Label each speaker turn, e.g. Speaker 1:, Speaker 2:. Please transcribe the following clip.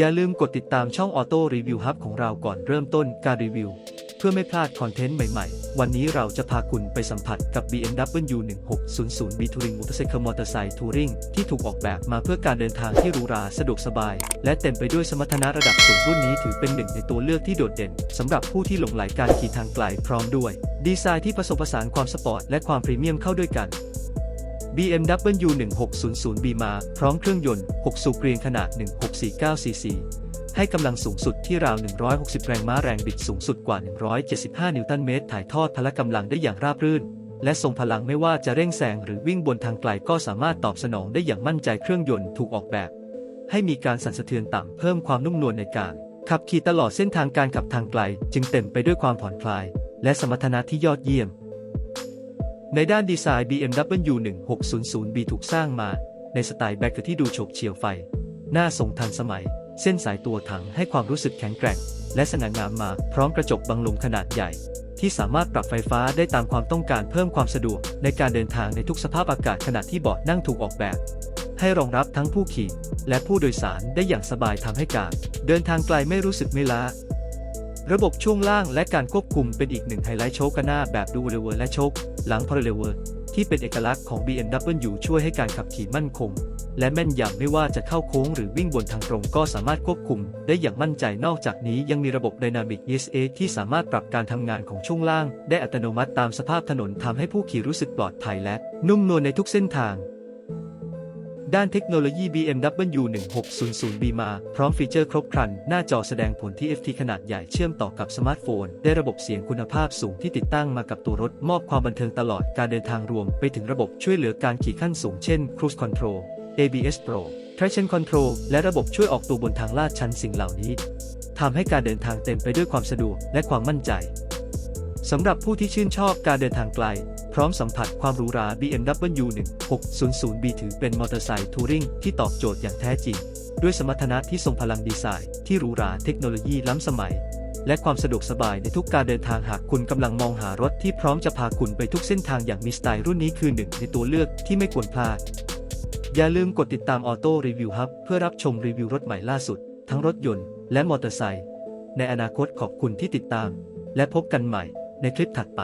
Speaker 1: อย่าลืมกดติดตามช่องออโต้รีวิวฮับของเราก่อนเริ่มต้นการรีวิว เพื่อไม่พลาดคอนเทนต์ใหม่ๆ วันนี้เราจะพาคุณไปสัมผัสกับ BMW 1600 B Touring Motorcycle Motorcycle Touring ที่ถูกออกแบบมาเพื่อการเดินทางที่หรูหราสะดวกสบาย และเต็มไปด้วยสมรรถนะระดับสูงรุ่นนี้ถือเป็นหนึ่งในตัวเลือกที่โดดเด่นสำหรับผู้ที่หลงใหลการขี่ทางไกลพร้อมด้วย ดีไซน์ที่ผสมผสานความสปอร์ตและความพรีเมียมเข้าด้วยกัน BMW 1600 B มาพร้อมเครื่องยนต์ 6 สูบเรียงขนาด 1649 cc ให้กำลังสูงสุดที่ราว 160 แรงม้าแรงบิดสูงสุดกว่า 175 นิวตันเมตร ถ่ายทอดพละกำลังได้อย่างราบรื่น และทรงพลังไม่ว่าจะเร่งแซงหรือวิ่งบนทางไกลก็สามารถตอบสนองได้อย่างมั่นใจเครื่องยนต์ถูกออกแบบ ให้มีการสั่นสะเทือนต่ำเพิ่มความนุ่มนวลในการขับขี่ตลอดเส้นทางการขับทางไกล จึงเต็มไปด้วยความผ่อนคลาย และสมรรถนะที่ยอดเยี่ยม ในด้านดีไซน์ BMW 1600B ถูกสร้างมา ในสไตล์แบ็คที่ดูโฉบเฉี่ยวไฟ หน้าทรงทันสมัย เส้นสายตัวถังให้ความรู้สึกแข็งแกร่ง และสง่างามมาพร้อมกระจกบังลมขนาดใหญ่ ที่สามารถปรับไฟฟ้าได้ตามความต้องการเพิ่มความสะดวก ในการเดินทางในทุกสภาพอากาศขณะที่เบาะนั่งถูกออกแบบ ให้รองรับทั้งผู้ขี่ และผู้โดยสารได้อย่างสบายทำให้การ เดินทางไกลไม่รู้สึกไม่ล้า ระบบช่วงล่างและการควบคุมเป็นอีกหนึ่งไฮไลท์โชคกันหน้าแบบดูเรเวอร์และโชคหลังพาราเรเวอร์ที่เป็นเอกลักษณ์ของ BMW ช่วยให้การขับขี่มั่นคง และแม่นยำไม่ว่าจะเข้าโค้งหรือวิ่งบนทางตรงก็สามารถควบคุมได้อย่างมั่นใจนอกจากนี้ยังมีระบบ Dynamic ESA ที่สามารถปรับการทำงานของช่วงล่าง ได้อัตโนมัติตามสภาพถนนทำให้ผู้ขี่รู้สึกปลอดภัยและ นุ่มนวลในทุกเส้นทาง ด้านเทคโนโลยี BMW 1600B มา พร้อมฟีเจอร์ครบครัน หน้าจอแสดงผล TFT ขนาดใหญ่เชื่อมต่อกับสมาร์ทโฟน ได้ระบบเสียงคุณภาพสูงที่ติดตั้งมากับตัวรถ มอบความบันเทิงตลอดการเดินทางรวมไปถึงระบบช่วยเหลือการขี่ขั้นสูงเช่น Cruise Control ABS Pro Traction Control และระบบช่วยออกตัวบนทางลาดชันสิ่งเหล่านี้ทำให้การเดินทางเต็มไปด้วยความสะดวกและความมั่นใจ สำหรับผู้ที่ชื่นชอบการเดินทางไกล พร้อมสัมผัสความหรูหรา BMW 1600B ถือเป็นมอเตอร์ไซค์ทัวริงที่ตอบโจทย์อย่างแท้จริง ด้วยสมรรถนะที่ทรงพลังดีไซน์ที่หรูหราเทคโนโลยีล้ำสมัย และความสะดวกสบายในทุกการเดินทางหากคุณกำลังมองหารถที่พร้อมจะพาคุณไปทุกเส้นทางอย่างมีสไตล์รุ่นนี้คือหนึ่งในตัวเลือกที่ไม่ควรพลาด อย่าลืมกดติดตามออโต้รีวิวฮับเพื่อรับชมรีวิวรถใหม่ล่าสุด ทั้งรถยนต์และมอเตอร์ไซค์ในอนาคตขอบคุณที่ติดตาม และพบกันใหม่ ในคลิปถัดไป